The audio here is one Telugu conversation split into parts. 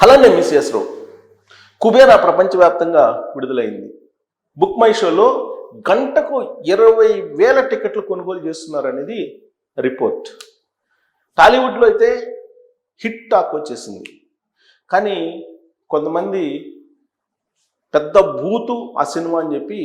హలో నేను మిస్ కుబేరా ప్రపంచవ్యాప్తంగా విడుదలైంది. బుక్ మై షోలో గంటకు ఇరవై వేల టికెట్లు కొనుగోలు చేస్తున్నారు అనేది రిపోర్ట్. టాలీవుడ్లో అయితే హిట్ టాక్ వచ్చేసింది. కానీ కొంతమంది పెద్ద బూతు ఆ సినిమా అని చెప్పి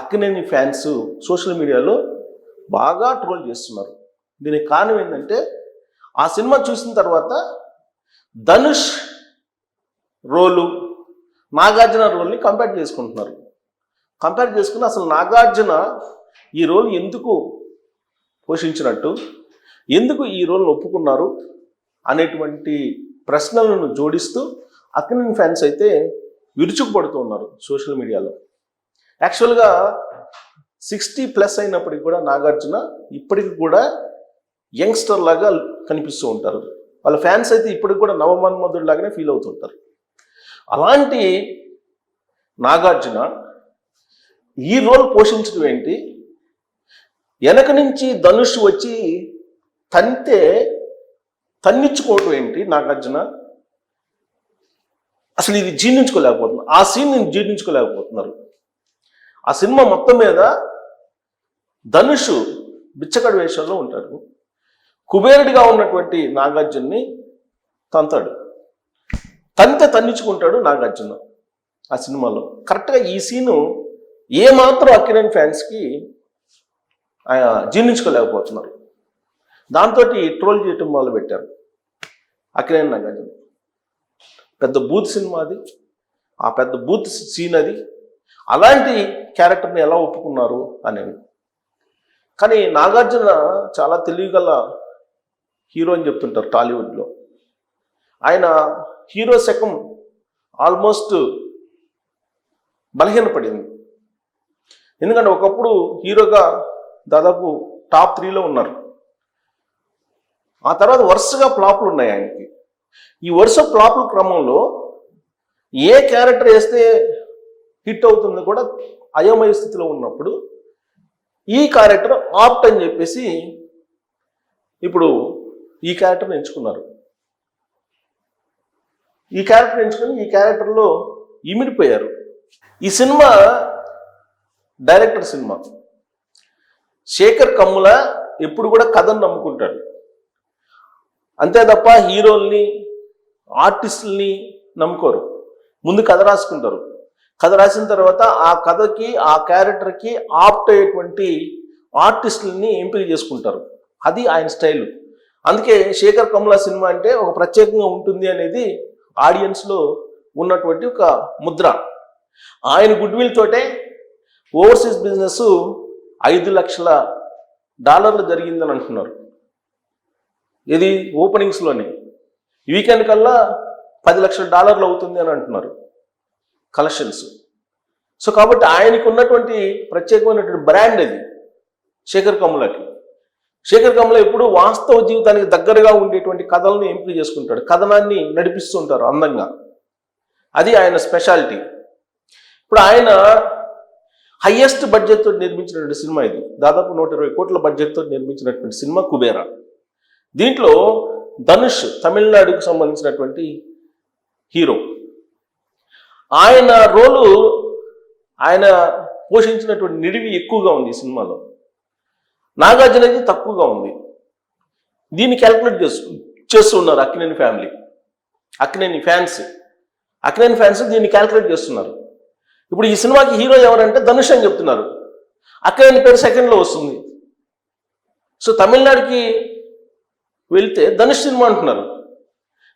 అక్కినేని ఫ్యాన్స్ సోషల్ మీడియాలో బాగా ట్రోల్ చేస్తున్నారు. దీనికి కారణం ఏంటంటే ఆ సినిమా చూసిన తర్వాత ధనుష్ రోలు నాగార్జున రోల్ని కంపేర్ చేసుకుంటున్నారు. కంపేర్ చేసుకుని అసలు నాగార్జున ఈ రోల్ ఎందుకు పోషించినట్టు ఎందుకు ఈ రోల్ని ఒప్పుకున్నారు అనేటువంటి ప్రశ్నలను జోడిస్తూ అక్కినేని ఫ్యాన్స్ అయితే విరుచుకుపడుతూ ఉన్నారు సోషల్ మీడియాలో యాక్చువల్గా సిక్స్టీ ప్లస్ అయినప్పటికి కూడా నాగార్జున ఇప్పటికి కూడా యంగ్స్టర్ లాగా కనిపిస్తూ ఉంటారు. వాళ్ళ ఫ్యాన్స్ అయితే ఇప్పటికి కూడా నవమన్మధుడు లాగానే ఫీల్ అవుతుంటారు అలాంటి నాగార్జున ఈ రోల్ పోషించడం ఏంటి? వెనక నుంచి ధనుష్ వచ్చి తంతే తన్నించుకోవటం ఏంటి నాగార్జున? అసలు ఇది జీర్ణించుకోలేకపోతున్నారు. ఆ సీన్ నేను జీర్ణించుకోలేకపోతున్నారు. ఆ సినిమా మొత్తం మీద ధనుష్ బిచ్చకడ వేషంలో ఉంటాడు. కుబేరుడిగా ఉన్నటువంటి నాగార్జున్ని తంతాడు. తంతె తన్నించుకుంటాడు నాగార్జున ఆ సినిమాలో. కరెక్ట్గా ఈ సీను ఏమాత్రం అక్కినేని ఫ్యాన్స్కి ఆయన జీర్ణించుకోలేకపోతున్నారు. దాంతో ట్రోల్ చేయటం మొదలు పెట్టారు అక్కినేని నాగార్జున. పెద్ద బూత్ సినిమా అది. ఆ పెద్ద బూత్ సీన్ అది. అలాంటి క్యారెక్టర్ని ఎలా ఒప్పుకున్నారు అనేవి కానీ నాగార్జున చాలా తెలివిగల హీరో అని చెప్తుంటారు టాలీవుడ్లో. ఆయన హీరో శకం ఆల్మోస్ట్ బలహీనపడింది. ఎందుకంటే ఒకప్పుడు హీరోగా దాదాపు టాప్ త్రీలో ఉన్నారు. ఆ తర్వాత వరుసగా ఫ్లాప్లు ఉన్నాయి ఆయనకి. ఈ వరుస ఫ్లాప్ల క్రమంలో ఏ క్యారెక్టర్ వేస్తే హిట్ అవుతుందో కూడా అయోమయ స్థితిలో ఉన్నప్పుడు ఈ క్యారెక్టర్ ఆప్ట్ అని చెప్పేసి ఇప్పుడు ఈ క్యారెక్టర్ని ఎంచుకున్నారు. ఈ క్యారెక్టర్ ఎంచుకొని ఈ క్యారెక్టర్లో ఇమిడిపోయారు. ఈ cinema director cinema. Sekhar Kammula ఎప్పుడు కూడా కథను నమ్ముకుంటాడు. అంతే తప్ప హీరోల్ని ఆర్టిస్టుల్ని నమ్ముకోరు. ముందు కథ రాసుకుంటారు. కథ రాసిన తర్వాత ఆ కథకి ఆ క్యారెక్టర్కి ఆప్ట్ అయ్యేటువంటి ఆర్టిస్టులని ఎంపిక చేసుకుంటారు. అది ఆయన స్టైల్. అందుకే శేఖర్ కమల సినిమా అంటే ఒక ప్రత్యేకంగా ఉంటుంది అనేది ఆడియన్స్లో ఉన్నటువంటి ఒక ముద్ర. ఆయన గుడ్ విల్ తోటే ఓవర్సీస్ బిజినెస్ ఐదు లక్షల డాలర్లు జరిగిందని అంటున్నారు. ఇది ఓపెనింగ్స్లోనే వీకెండ్ కల్లా పది లక్షల డాలర్లు అవుతుంది అని అంటున్నారు. కలెక్షన్స్. సో కాబట్టి ఆయనకు ఉన్నటువంటి ప్రత్యేకమైనటువంటి బ్రాండ్ అది శేఖర్ కమ్ములకి. శేఖర్ కమల ఎప్పుడు వాస్తవ జీవితానికి దగ్గరగా ఉండేటువంటి కథలను ఎంపిక చేసుకుంటాడు. కథనాన్ని నడిపిస్తూ ఉంటారు అందంగా. అది ఆయన స్పెషాలిటీ. ఇప్పుడు ఆయన హయ్యెస్ట్ బడ్జెట్తో నిర్మించినటువంటి సినిమా ఇది. దాదాపు నూట ఇరవై కోట్ల బడ్జెట్తో నిర్మించినటువంటి సినిమా కుబేరా. దీంట్లో ధనుష్ తమిళనాడుకు సంబంధించినటువంటి హీరో. ఆయన రోలు ఆయన పోషించినటువంటి నిడివి ఎక్కువగా ఉంది ఈ సినిమాలో. నాగార్జున అయితే తక్కువగా ఉంది. దీన్ని క్యాల్కులేట్ చేస్తు చేస్తున్నారు Akkineni family Akkineni fans Akkineni fans దీన్ని క్యాల్కులేట్ చేస్తున్నారు. ఇప్పుడు ఈ సినిమాకి హీరో ఎవరంటే ధనుష్ అని చెప్తున్నారు. అక్కినేని పేరు సెకండ్లో వస్తుంది. సో తమిళనాడుకి వెళ్తే ధనుష్ సినిమా అంటున్నారు.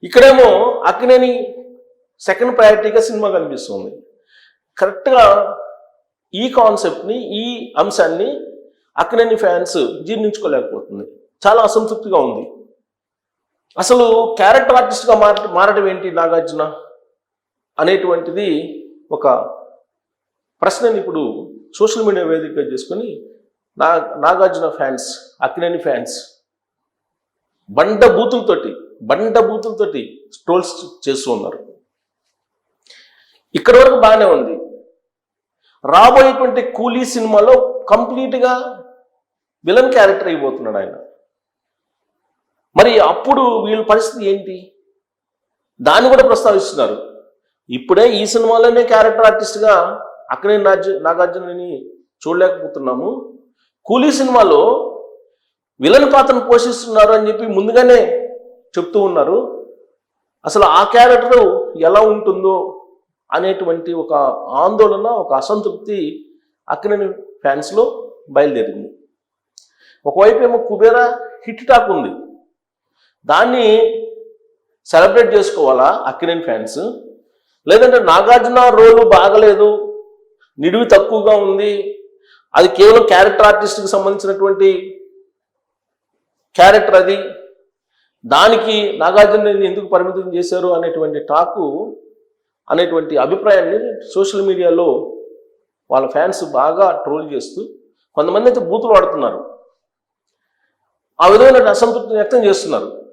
ఇక్కడేమో అక్కినేని సెకండ్ ప్రయారిటీగా సినిమా కనిపిస్తుంది. కరెక్ట్గా ఈ కాన్సెప్ట్ని ఈ అంశాన్ని అక్కినేని ఫ్యాన్స్ జీర్ణించుకోలేకపోతుంది. చాలా అసంతృప్తిగా ఉంది. అసలు క్యారెక్టర్ ఆర్టిస్ట్గా మార మారడం ఏంటి నాగార్జున? అనేటువంటిది ఒక ప్రశ్నని ఇప్పుడు సోషల్ మీడియా వేదికగా చేసుకొని నా నాగార్జున ఫ్యాన్స్ అక్కినేని ఫ్యాన్స్ బండ బూతులతోటి బండ బూతులతోటి ట్రోల్స్ చేస్తూ ఉన్నారు. ఇక్కడ వరకు బాగానే ఉంది. రాబోయేటువంటి కూలీ సినిమాలో కంప్లీట్గా విలన్ క్యారెక్టర్ అయిపోతున్నాడు ఆయన. మరి అప్పుడు వీళ్ళ పరిస్థితి ఏంటి? దాన్ని కూడా ప్రస్తావిస్తున్నారు. ఇప్పుడే ఈ సినిమాలోనే క్యారెక్టర్ ఆర్టిస్ట్గా అక్కడే నాజ నాగార్జునని చూడలేకపోతున్నాము. కూలీ సినిమాలో విలన్ పాత్రను పోషిస్తున్నారు అని చెప్పి ముందుగానే చెప్తూ ఉన్నారు. అసలు ఆ క్యారెక్టర్ ఎలా ఉంటుందో అనేటువంటి ఒక ఆందోళన ఒక అసంతృప్తి అక్కినేని ఫ్యాన్స్లో బయలుదేరింది. ఒకవైపు ఏమో కుబేర హిట్ టాక్ ఉంది. దాన్ని సెలబ్రేట్ చేసుకోవాలా అక్కినేని ఫ్యాన్స్? లేదంటే నాగార్జున రోలు బాగలేదు నిడివి తక్కువగా ఉంది. అది కేవలం క్యారెక్టర్ ఆర్టిస్ట్కి సంబంధించినటువంటి క్యారెక్టర్ అది. దానికి నాగార్జున ఎందుకు పరిమితం చేశారు అనేటువంటి టాకు అనేటువంటి అభిప్రాయాన్ని సోషల్ మీడియాలో వాళ్ళ ఫ్యాన్స్ బాగా ట్రోల్ చేస్తూ కొంతమంది అయితే బూతులు వాడుతున్నారు ఆ విధమైన అసంతృప్తిని వ్యక్తం చేస్తున్నారు.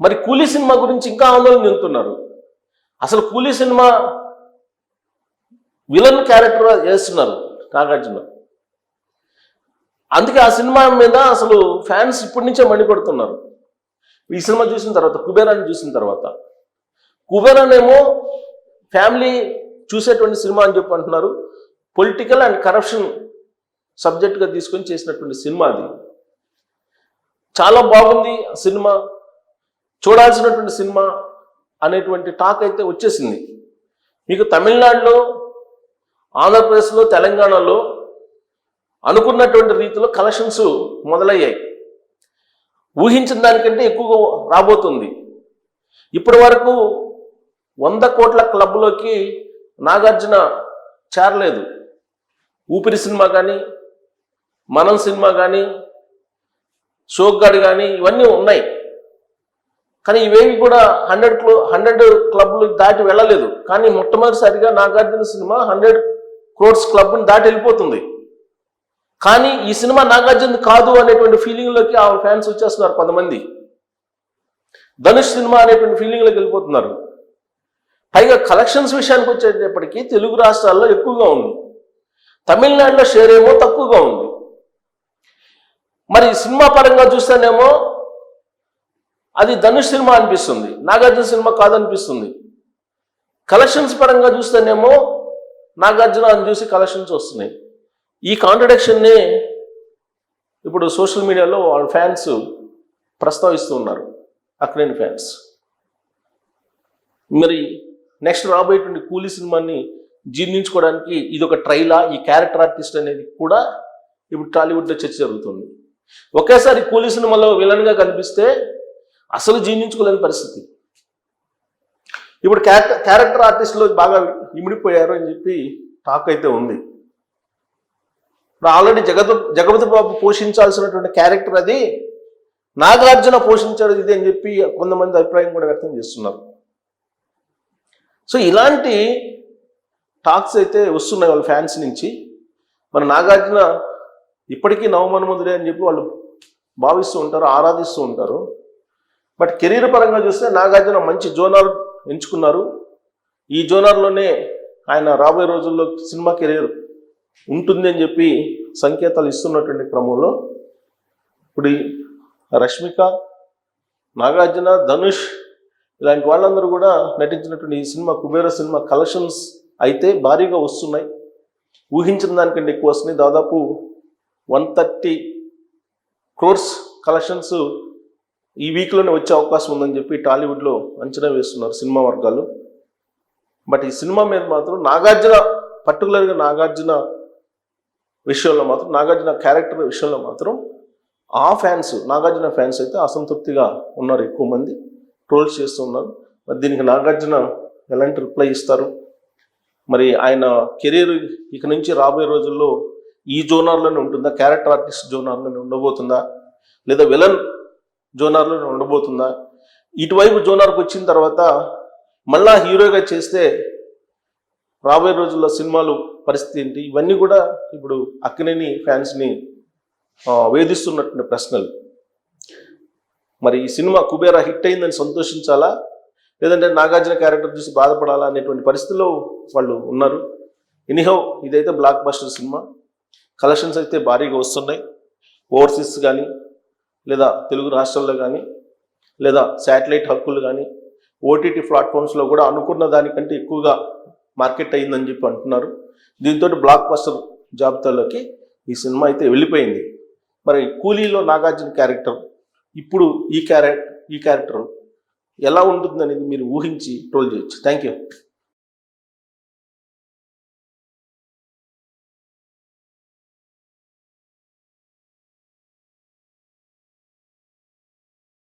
మరి కూలీ సినిమా గురించి ఇంకా ఆందోళన చెందుతున్నారు. అసలు కూలీ సినిమా విలన్ క్యారెక్టర్ చేస్తున్నారు నాగార్జున. అందుకే ఆ సినిమా మీద అసలు ఫ్యాన్స్ ఇప్పటి నుంచే మండిపడుతున్నారు. ఈ సినిమా చూసిన తర్వాత కుబేరాన్ని చూసిన తర్వాత. కుబేరానేమో ఫ్యామిలీ చూసేటువంటి సినిమా అని చెప్పి అంటున్నారు. పొలిటికల్ అండ్ కరప్షన్ సబ్జెక్ట్గా తీసుకొని చేసినటువంటి సినిమా అది. చాలా బాగుంది ఆ సినిమా. చూడాల్సినటువంటి సినిమా అనేటువంటి టాక్ అయితే వచ్చేసింది. మీకు తమిళనాడులో ఆంధ్రప్రదేశ్లో తెలంగాణలో అనుకున్నటువంటి రీతిలో కలెక్షన్స్ మొదలయ్యాయి. ఊహించిన దానికంటే ఎక్కువగా రాబోతుంది. ఇప్పటి వరకు వంద కోట్ల క్లబ్లోకి నాగార్జున చేరలేదు. ఊపిరి సినిమా కానీ మనం సినిమా కానీ షోక్గాడ్ కానీ ఇవన్నీ ఉన్నాయి. కానీ ఇవేవి కూడా హండ్రెడ్ క్లో హండ్రెడ్ క్లబ్లు దాటి వెళ్ళలేదు. కానీ మొట్టమొదటిసారిగా నాగార్జున సినిమా హండ్రెడ్ క్రోడ్స్ క్లబ్ని దాటి వెళ్ళిపోతుంది. కానీ ఈ సినిమా నాగార్జున కాదు అనేటువంటి ఫీలింగ్లోకి ఆ ఫ్యాన్స్ వచ్చేస్తున్నారు కొంతమంది. ధనుష్ సినిమా అనేటువంటి ఫీలింగ్లోకి వెళ్ళిపోతున్నారు. పైగా కలెక్షన్స్ విషయానికి వచ్చేటప్పటికీ తెలుగు రాష్ట్రాల్లో ఎక్కువగా ఉంది. తమిళనాడులో షేర్ ఏమో తక్కువగా ఉంది. మరి సినిమా పరంగా చూస్తేనేమో అది ధనుష్ సినిమా అనిపిస్తుంది నాగార్జున సినిమా కాదనిపిస్తుంది. కలెక్షన్స్ పరంగా చూస్తేనేమో నాగార్జున అని చూసి కలెక్షన్స్ వస్తున్నాయి. ఈ కాంట్రడిక్షన్ని ఇప్పుడు సోషల్ మీడియాలో వాళ్ళ ఫ్యాన్స్ ప్రస్తావిస్తూ ఉన్నారు అక్రేన్ ఫ్యాన్స్ మరి నెక్స్ట్ రాబోయేటువంటి కూలీ సినిమాని జీర్ణించుకోవడానికి ఇది ఒక ట్రైలా ఈ క్యారెక్టర్ ఆర్టిస్ట్ అనేది కూడా ఇప్పుడు టాలీవుడ్లో చర్చ జరుగుతుంది. ఒకేసారి కూలీ సినిమాలో విలన్గా కనిపిస్తే అసలు జీర్ణించుకోలేని పరిస్థితి. ఇప్పుడు క్యారెక్టర్ క్యారెక్టర్ ఆర్టిస్టులు బాగా ఇమిడిపోయారు అని చెప్పి టాక్ అయితే ఉంది. ఇప్పుడు ఆల్రెడీ జగత జగపతి బాబు పోషించాల్సినటువంటి క్యారెక్టర్ అది నాగార్జున పోషించాడు ఇది అని చెప్పి కొంతమంది అభిప్రాయం కూడా వ్యక్తం చేస్తున్నారు. సో ఇలాంటి టాక్స్ అయితే వస్తున్నాయి వాళ్ళ ఫ్యాన్స్ నుంచి. మన నాగార్జున ఇప్పటికీ నవమన్మధుడే అని చెప్పి వాళ్ళు భావిస్తూ ఉంటారు ఆరాధిస్తూ ఉంటారు. బట్ కెరీర్ పరంగా చూస్తే నాగార్జున మంచి జోనర్ ఎంచుకున్నారు. ఈ జోనర్లోనే ఆయన రాబోయే రోజుల్లో సినిమా కెరీర్ ఉంటుంది అని చెప్పి సంకేతాలు ఇస్తున్నటువంటి క్రమంలో ఇప్పుడు రష్మిక నాగార్జున ధనుష్ ఇలాంటి వాళ్ళందరూ కూడా నటించినటువంటి ఈ సినిమా కుబేర సినిమా కలెక్షన్స్ అయితే భారీగా వస్తున్నాయి. ఊహించిన దానికంటే ఎక్కువ వస్తున్నాయి. దాదాపు వన్ థర్టీ క్రోర్స్ కలెక్షన్స్ ఈ వీక్లోనే వచ్చే అవకాశం ఉందని చెప్పి టాలీవుడ్లో అంచనా వేస్తున్నారు సినిమా వర్గాలు. బట్ ఈ సినిమా మీద మాత్రం నాగార్జున పర్టికులర్గా నాగార్జున విషయంలో మాత్రం నాగార్జున క్యారెక్టర్ విషయంలో మాత్రం ఆ ఫ్యాన్స్ నాగార్జున ఫ్యాన్స్ అయితే అసంతృప్తిగా ఉన్నారు ఎక్కువ మంది. ట్రోల్స్ చేస్తూ ఉన్నారు. మరి దీనికి నాగార్జున ఎలాంటి రిప్లై ఇస్తారు? మరి ఆయన కెరీర్ ఇక నుంచి రాబోయే రోజుల్లో ఈ జోనర్లోనే ఉంటుందా? క్యారెక్టర్ ఆర్టిస్ట్ జోనర్లోనే ఉండబోతుందా? లేదా విలన్ జోనర్లోనే ఉండబోతుందా? ఇటువైపు జోనర్కి వచ్చిన తర్వాత మళ్ళా హీరోగా చేస్తే రాబోయే రోజుల్లో సినిమాలు పరిస్థితి ఏంటి? ఇవన్నీ కూడా ఇప్పుడు అక్కినేని ఫ్యాన్స్ని వేధిస్తున్నటువంటి ప్రశ్నలు. మరి ఈ సినిమా కుబేరా హిట్ అయిందని సంతోషించాలా? లేదంటే నాగార్జున క్యారెక్టర్ చూసి బాధపడాలా అనేటువంటి పరిస్థితిలో వాళ్ళు ఉన్నారు. ఎనీహౌ ఇదైతే బ్లాక్ బస్టర్ సినిమా. కలెక్షన్స్ అయితే భారీగా వస్తున్నాయి. ఓవర్సీస్ కానీ లేదా తెలుగు రాష్ట్రాల్లో కానీ లేదా శాటిలైట్ హక్కులు కానీ ఓటీటీ ప్లాట్ఫామ్స్లో కూడా అనుకున్న దానికంటే ఎక్కువగా మార్కెట్ అయిందని చెప్పి అంటున్నారు. దీంతో బ్లాక్ బస్టర్ జాబితాలోకి ఈ సినిమా అయితే వెళ్ళిపోయింది. మరి కూలీలో నాగార్జున క్యారెక్టర్ ఇప్పుడు ఈ క్యారెక్టర్ ఈ క్యారెక్టర్ ఎలా ఉంటుంది అనేది మీరు ఊహించి ట్రోల్ చేయొచ్చు. Thank you